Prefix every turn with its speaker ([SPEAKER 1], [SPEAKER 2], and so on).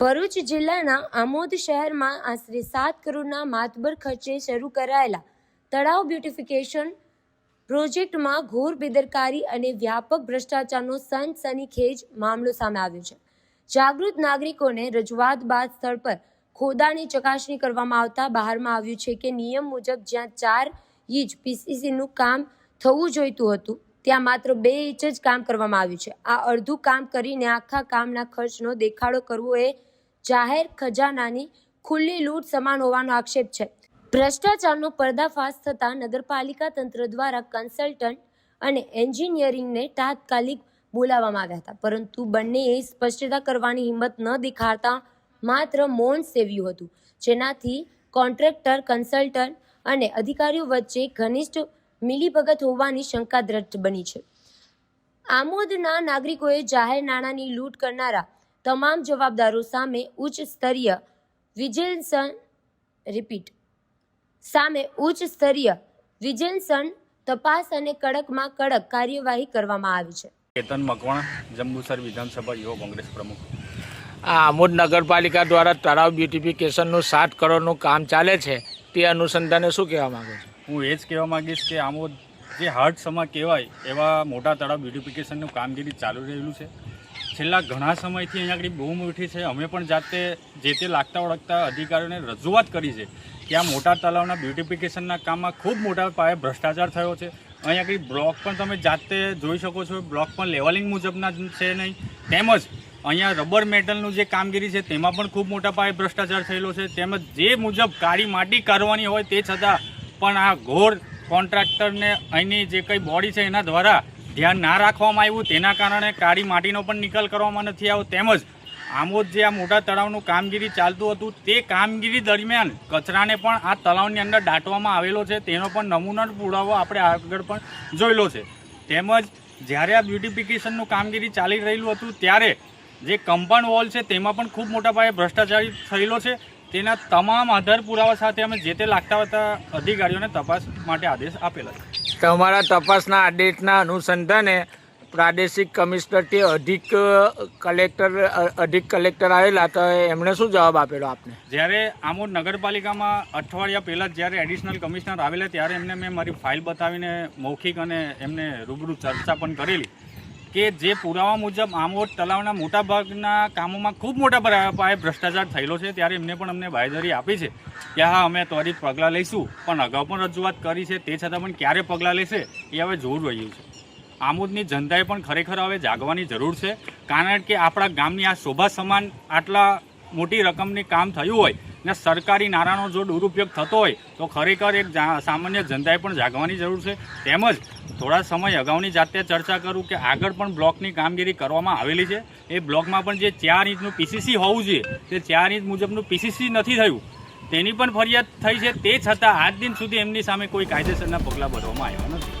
[SPEAKER 1] ભરૂચ જિલ્લાના આમોદ શહેરમાં આશરે સાત કરોડના માતબર ખર્ચે શરૂ કરાયેલા તળાવ બ્યુટિફિકેશન પ્રોજેક્ટમાં ઘોર બેદરકારી અને વ્યાપક ભ્રષ્ટાચારનો સનસનીખેજ મામલો સામે આવ્યો છે. જાગૃત નાગરિકોને રજૂઆત બાદ સ્થળ પર ખોદાની ચકાસણી કરવામાં આવતા બહારમાં આવ્યું છે કે નિયમ મુજબ જ્યાં ચાર ઇંચ પીસીસીનું કામ થવું જોઈતું હતું, ત્યાં માત્ર બે ઇંચ જ કામ કરવામાં આવ્યું છે. આ અડધું કામ કરીને આખા કામના ખર્ચનો દેખાડો કરવો એ જાહેર ખજાનાની ખુલ્લી લૂંટ સમાન હોવાનો આક્ષેપ છે. ભ્રષ્ટાચારનો પર્દાફાશ થતાં નગરપાલિકા તંત્ર દ્વારા કન્સલ્ટન્ટ અને એન્જિનિયરિંગને તાત્કાલિક બોલાવવામાં આવ્યા હતા. પરંતુ બંનેએ સ્પષ્ટતા કરવાની હિંમત ન દેખાડતા માત્ર મૌન સેવ્યું હતું. જેનાથી કોન્ટ્રાક્ટર, કન્સલ્ટન્ટ અને અધિકારીઓ વચ્ચે ઘનિષ્ઠ મિલીભગત હોવાની શંકા દ્રઢ બની છે. આમોદના નાગરિકોએ જાહેર નાણાંની લૂંટ કરનારા તમામ જવાબદારો સામે ઉચ્ચ સ્તરીય વિજિલન્સ રિપીટ સામે ઉચ્ચ સ્તરીય વિજિલન્સ તપાસ અને કડકમાં કડક કાર્યવાહી કરવામાં આવી છે.
[SPEAKER 2] કેતન મકવાણા જંબુસર વિધાનસભા યુવા કોંગ્રેસ પ્રમુખ.
[SPEAKER 3] આ આમોદ નગરપાલિકા દ્વારા તળાવ બ્યુટિફિકેશનનું સાત કરોડનું કામ ચાલે છે તે અનુસંધાને શું કહેવા માગે છે?
[SPEAKER 2] હું એ જ કહેવા માંગીશ કે આમોદ જે હાર્ટ સમા કહેવાય એવા મોટા તળાવ બ્યુટિફિકેશનનું કામગીરી ચાલુ રહેલું છે. છેલ્લા ઘણા સમયથી અહીંયા આગળ બહુ મોટી છે. અમે પણ જાતે જે તે લાગતા ઓળખતા અધિકારીઓને રજૂઆત કરી છે કે આ મોટા તળાવના બ્યુટિફિકેશનના કામમાં ખૂબ મોટા પાયે ભ્રષ્ટાચાર થયો છે. અહીંયા આગળ બ્લોક પણ તમે જાતે જોઈ શકો છો. બ્લોક પણ લેવલિંગ મુજબના છે નહીં. તેમજ અહીંયા રબર મેટલનું જે કામગીરી છે તેમાં પણ ખૂબ મોટા પાયે ભ્રષ્ટાચાર થયેલો છે. તેમજ જે મુજબ કાળી માટી કરવાની હોય તે છતાં પણ આ ઘોર કોન્ટ્રાક્ટરને અહીંની જે કંઈ બોડી છે એના દ્વારા ધ્યાન ના રાખવામાં આવ્યું, તેના કારણે કાળી માટીનો પણ નિકાલ કરવામાં નથી આવ્યો. તેમજ આમોદ જે આ મોટા તળાવનું કામગીરી ચાલતું હતું, તે કામગીરી દરમિયાન કચરાને પણ આ તળાવની અંદર દાટવામાં આવેલો છે. તેનો પણ નમૂનો પુરાવો આપણે આગળ પણ જોયેલો છે. તેમજ જ્યારે આ બ્યુટિફિકેશનનું કામગીરી ચાલી રહેલું હતું, ત્યારે જે કમ્પાઉન્ડ વોલ છે, તેમાં પણ ખૂબ મોટા પાયે ભ્રષ્ટાચાર થયેલો છે. તેના તમામ આધાર પુરાવા સાથે અમે જે તે લાગતા હતા અધિકારીઓને તપાસ માટે આદેશ આપેલા છે.
[SPEAKER 3] તમારા તપાસના આદેશના અનુસંધાને પ્રાદેશિક કમિશનરથી અધિક કલેક્ટર અધિક કલેક્ટર આવેલા તો એમણે શું જવાબ આપેલો આપને?
[SPEAKER 2] જ્યારે આમોદ નગરપાલિકામાં અઠવાડિયા પહેલાં જ્યારે એડિશનલ કમિશનર આવેલા, ત્યારે એમને મેં મારી ફાઇલ બતાવીને મૌખિક અને એમને રૂબરૂ ચર્ચા પણ કરેલી. કે જે પુરાવા મુજબ આમોદ તળાવના મોટાભાગના કામોમાં ખૂબ મોટા પાયે ભ્રષ્ટાચાર થયેલો છે, ત્યારે એમને પણ અમને બાંયધરી આપી છે કે હા, અમે ત્વરિત પગલાં લઈશું, પણ અગાઉ પણ રજૂઆત કરી છે, તે છતાં પણ ક્યારે પગલાં લેશે, એ હવે જોવું રહ્યું છે. આમોદની જનતાએ પણ ખરેખર હવે જાગવાની જરૂર છે, કારણ કે આપણા ગામની આ શોભા સમાન આટલા મોટી રકમની કામ થયું હોય ને સરકારી નાણાંનો જો દુરુપયોગ થતો હોય, તો ખરેખર એક સામાન્ય જનતાએ પણ જાગવાની જરૂર છે. તેમજ થોડા સમય અગાઉની જાતે ચર્ચા કરું કે આગળ પણ બ્લોકની કામગીરી કરવામાં આવેલી છે. એ બ્લોકમાં પણ જે ચાર ઇંચનું પીસીસી હોવું જોઈએ, તે ચાર ઇંચ મુજબનું પીસીસી નથી થયું. તેની પણ ફરિયાદ થઈ છે. તે છતાં આજ દિન સુધી એમની સામે કોઈ કાયદેસરના પગલાં ભરવામાં આવ્યા નથી.